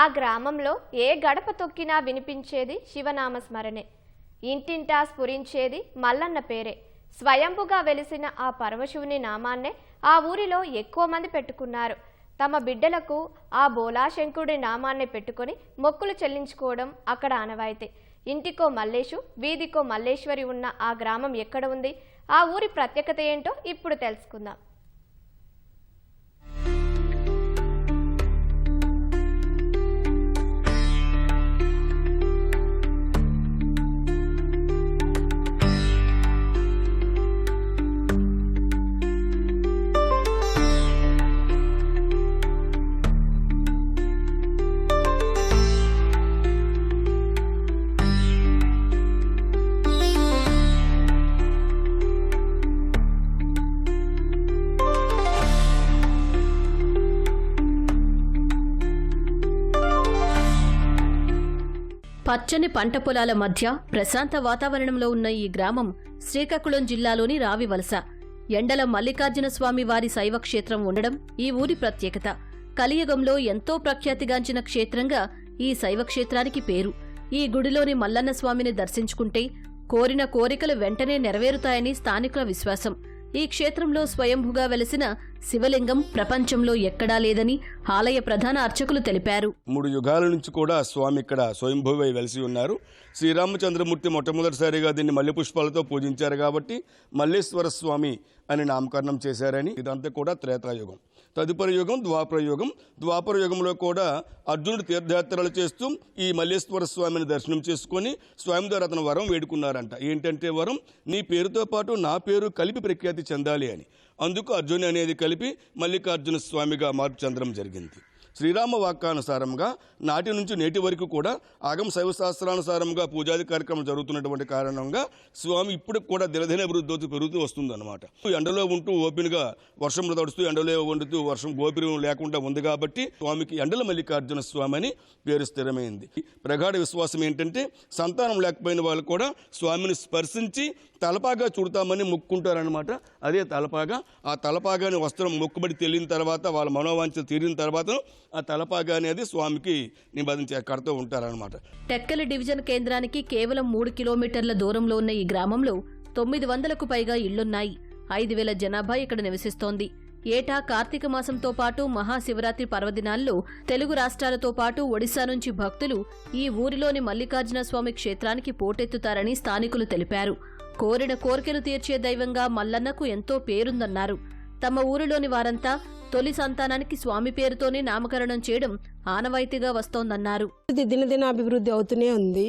ఆ గ్రామంలో ఏ గడప తొక్కినా వినిపించేది శివనామ స్మరణే ఇంటింటా స్ఫురించేది మల్లన్న పేరే. స్వయంభుగా వెలిసిన ఆ పరమశివుని నామాన్నే ఆ ఊరిలో ఎక్కువ మంది పెట్టుకున్నారు. తమ బిడ్డలకు ఆ బోలాశంకుడి నామాన్ని పెట్టుకొని మొక్కులు చెల్లించుకోవడం అక్కడ ఆనవాయితీ. ఇంటికో మల్లేషు వీధికో మల్లేశ్వరి ఉన్న ఆ గ్రామం ఎక్కడ ఉంది? ఆ ఊరి ప్రత్యేకత ఏంటో ఇప్పుడు తెలుసుకుందాం. పచ్చని పంట పొలాల మధ్య ప్రశాంత వాతావరణంలో ఉన్న ఈ గ్రామం శ్రీకాకుళం జిల్లాలోని రావివలస ఎండల మల్లికార్జున స్వామి వారి శైవ క్షేత్రం ఉండడం ఈ ఊరి ప్రత్యేకత. కలియుగంలో ఎంతో ప్రఖ్యాతిగాంచిన క్షేత్రంగా ఈ శైవ క్షేత్రానికి పేరు. ఈ గుడిలోని మల్లన్న స్వామిని దర్శించుకుంటే కోరిన కోరికలు వెంటనే నెరవేరుతాయని స్థానికుల విశ్వాసం. ఈ క్షేత్రంలో స్వయంభుగా వెలసిన శివలింగం ప్రపంచంలో ఎక్కడా లేదని ఆలయ ప్రధాన అర్చకులు తెలిపారు. మూడు యుగాల నుంచి కూడా స్వామి ఇక్కడ స్వయంభూవై వెలిసి ఉన్నారు. శ్రీరామచంద్రమూర్తి మొట్టమొదటిసారిగా దీన్ని మల్లె పుష్పాలతో పూజించారు కాబట్టి మల్లేశ్వర స్వామి అని నామకరణం చేశారని ఇదంతా కూడా త్రేతాయుగం. తదుపరి యుగం ద్వాపర యుగం. ద్వాపర యుగంలో కూడా అర్జునుడు తీర్థయాత్రలు చేస్తూ ఈ మల్లేశ్వర స్వామిని దర్శనం చేసుకొని స్వామి ద్వారా అతను వరం వేడుకున్నారంట. ఏంటంటే వరం నీ పేరుతో పాటు నా పేరు కలిపి ప్రఖ్యాతి చెందాలి అని. అందుకు అర్జున్ అనేది కలిపి మల్లికార్జున స్వామిగా మార్పు చెందడం జరిగింది. శ్రీరామ వాక్యానుసారంగా నాటి నుంచి నేటి వరకు కూడా ఆగమ శైవ శాస్త్రానుసారంగా పూజాది కార్యక్రమం జరుగుతున్నటువంటి కారణంగా స్వామి ఇప్పుడు కూడా దినదిన అభివృద్ధి పెరుగుతూ వస్తుందన్నమాట. ఎండలో ఉంటూ ఓపెన్గా వర్షం తడుస్తూ ఎండలో వండుతూ వర్షం గోపురం లేకుండా ఉంది కాబట్టి స్వామికి ఎండల మల్లికార్జున స్వామి అని పేరు స్థిరమైంది. ప్రగాఢ విశ్వాసం ఏంటంటే సంతానం లేకపోయిన వాళ్ళు కూడా స్వామిని స్పర్శించి తలపాగా చూడతామని మొక్కుంటారనమాట అదే తలపాగా ఆ తలపాగాని వస్త్రం మొక్కుబడి తెలియని తర్వాత వాళ్ళ మనోవాంఛ తీరిన తర్వాత ఆ తలపాగా అనేది స్వామికి నిబంధించే కడుతూ ఉంటారనమాట టెక్కలి డివిజన్ కేంద్రానికి కేవలం మూడు కిలోమీటర్ల దూరంలో ఉన్న ఈ గ్రామంలో తొమ్మిది వందలకు పైగా ఇళ్ళున్నాయి ఐదు వేల జనాభా ఇక్కడ నివసిస్తోంది. ఏటా కార్తీక మాసంతో పాటు మహాశివరాత్రి పర్వదినాల్లో తెలుగు రాష్ట్రాలతో పాటు ఒడిశా నుంచి భక్తులు ఈ ఊరిలోని మల్లికార్జున స్వామి క్షేత్రానికి పోటెత్తుతారని స్థానికులు తెలిపారు. కోరిన కోరికలు తీర్చే దైవంగా మల్లన్నకు ఎంతో పేరుందన్నారు. తమ ఊరిలోని వారంతా తొలి సంతానానికి స్వామి పేరుతోనే నామకరణం చేయడం ఆనవాయితీగా వస్తోందన్నారు. ఇది దినదిన అభివృద్ధి అవుతూనే ఉంది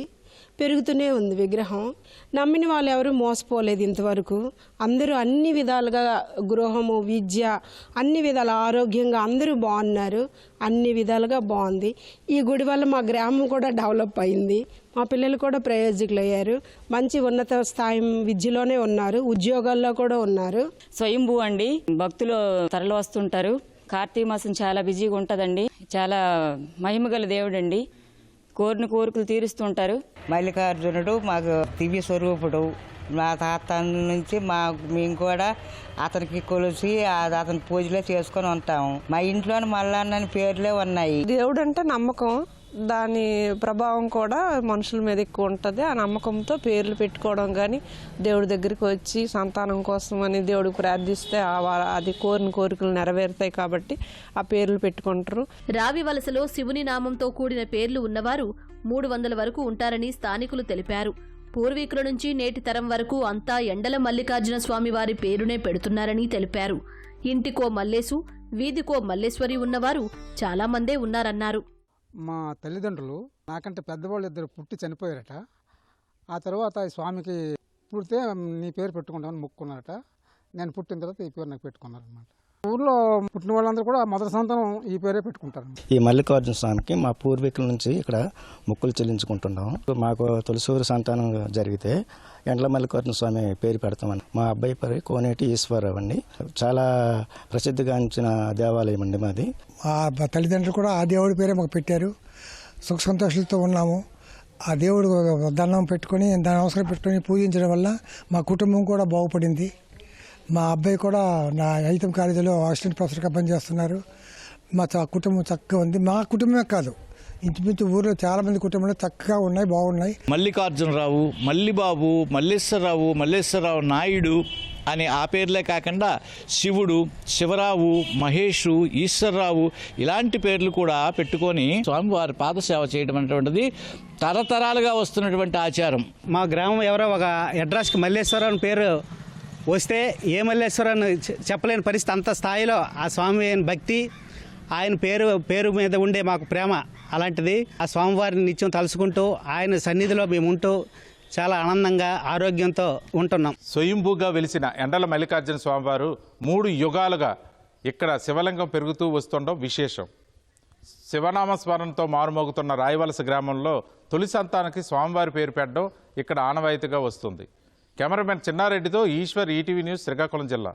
పెరుగుతూనే ఉంది విగ్రహం. నమ్మిన వాళ్ళు ఎవరు మోసపోలేదు ఇంతవరకు. అందరూ అన్ని విధాలుగా గృహము విద్య అన్ని విధాల ఆరోగ్యంగా అందరూ బాగున్నారు. అన్ని విధాలుగా బాగుంది. ఈ గుడి వల్ల మా గ్రామం కూడా డెవలప్ అయింది. మా పిల్లలు కూడా ప్రయోజకులు అయ్యారు మంచి ఉన్నత స్థాయి విద్యలోనే ఉన్నారు. ఉద్యోగాల్లో కూడా ఉన్నారు. స్వయంభూ అండి. భక్తులు తరలి వస్తుంటారు. కార్తీక మాసం చాలా బిజీగా ఉంటుందండి. చాలా మహిమగల దేవుడండి. కోరిన కోరికలు తీరుస్తుంటారు. మల్లికార్జునుడు మాకు దివ్య స్వరూపుడు. మా తాత నుంచి మా మేము కూడా అతనికి కొలిసి ఆ- అతని పూజలే చేసుకొని ఉంటాము. మా ఇంట్లోని మల్లన్నని పేర్లే ఉన్నాయి. దేవుడు అంటే నమ్మకం. దాని ప్రభావం కూడా మనుషుల మీద ఎక్కువ ఉంటుంది. ఆ నమ్మకంతో పేర్లు పెట్టుకోవడం కానీ దేవుడి దగ్గరికి వచ్చి సంతానం కోసం అని దేవుడికి ప్రార్థిస్తే ఆ అది కోరిన కోరికలు నెరవేరుతాయి కాబట్టి ఆ పేర్లు పెట్టుకుంటారు. రావి వలసలో శివుని నామంతో కూడిన పేర్లు ఉన్నవారు మూడు వందల వరకు ఉంటారని స్థానికులు తెలిపారు. పూర్వీకుల నుంచి నేటి తరం వరకు అంతా ఎండల మల్లికార్జున స్వామి వారి పేరునే పెడుతున్నారని తెలిపారు. ఇంటికో మల్లేసు వీధికో మల్లేశ్వరి ఉన్నవారు చాలామందే ఉన్నారన్నారు. మా తల్లిదండ్రులు నాకంటే పెద్దవాళ్ళు ఇద్దరు పుట్టి చనిపోయారట. ఆ తర్వాత స్వామికి పుడితే నీ పేరు పెట్టుకుంటామని మొక్కున్నారట నేను పుట్టిన తర్వాత ఈ పేరు నాకు పెట్టుకున్నారనమాట ఊర్లో పుట్టిన వాళ్ళందరూ కూడా మొదటి సంతానం ఈ పేరే పెట్టుకుంటారు. ఈ మల్లికార్జున స్వామికి మా పూర్వీకుల నుంచి ఇక్కడ మొక్కులు చెల్లించుకుంటున్నాం. మాకు తొలిసూరు సంతానం జరిగితే ఎండ్ల మల్లికార్జున స్వామి పేరు పెడతామని. మా అబ్బాయి పేరు కోనేటి ఈశ్వరరావు అండి. చాలా ప్రసిద్ధిగాంచిన దేవాలయం అండి మాది. మా తల్లిదండ్రులు కూడా ఆ దేవుడి పేరే మాకు పెట్టారు. సుఖ సంతోషాలతో ఉన్నాము. ఆ దేవుడు దండం పెట్టుకొని దాని అవసరం పెట్టుకొని పూజించడం వల్ల మా కుటుంబం కూడా బాగుపడింది. మా అబ్బాయి కూడా నా ఐతం కాలేజీలో అసిస్టెంట్ ప్రొఫెసర్గా పనిచేస్తున్నారు. మా చ- కుటుంబం చక్కగా ఉంది. మా కుటుంబమే కాదు ఇంచుమించు ఊర్లో చాలా మంది కుటుంబాలు చక్కగా ఉన్నాయి బాగున్నాయి. మల్లికార్జునరావు మల్లిబాబు మల్లేశ్వరరావు మల్లేశ్వరరావు నాయుడు అని ఆ పేర్లే కాకుండా శివుడు శివరావు మహేషు ఈశ్వరరావు ఇలాంటి పేర్లు కూడా పెట్టుకొని స్వామివారి పాదసేవ చేయడం అనేటువంటిది తరతరాలుగా వస్తున్నటువంటి ఆచారం. మా గ్రామం ఎవరో ఒక అడ్రస్కి మల్లేశ్వరం అని పేరు వస్తే ఏ మల్లేశ్వరం అని చెప్పలేని పరిస్థితి. అంత స్థాయిలో ఆ స్వామి భక్తి ఆయన పేరు పేరు మీద ఉండే మాకు ప్రేమ అలాంటిది. ఆ స్వామివారిని నిత్యం తలుచుకుంటూ ఆయన సన్నిధిలో మేము ఉంటూ చాలా ఆనందంగా ఆరోగ్యంతో ఉంటున్నాం. స్వయంభూగా వెలిసిన ఎండల మల్లికార్జున స్వామివారు మూడు యుగాలుగా ఇక్కడ శివలింగం పెరుగుతూ వస్తుండడం విశేషం. శివనామ స్మరణతో మారుమోగుతున్న రాయవలస గ్రామంలో తొలి సంతానానికి స్వామివారి పేరు పెట్టడం ఇక్కడ ఆనవాయితీగా వస్తుంది. కెమెరామెన్ చిన్నారెడ్డితో ఈశ్వర్ ఈటీవీ న్యూస్ శ్రీకాకుళం జిల్లా.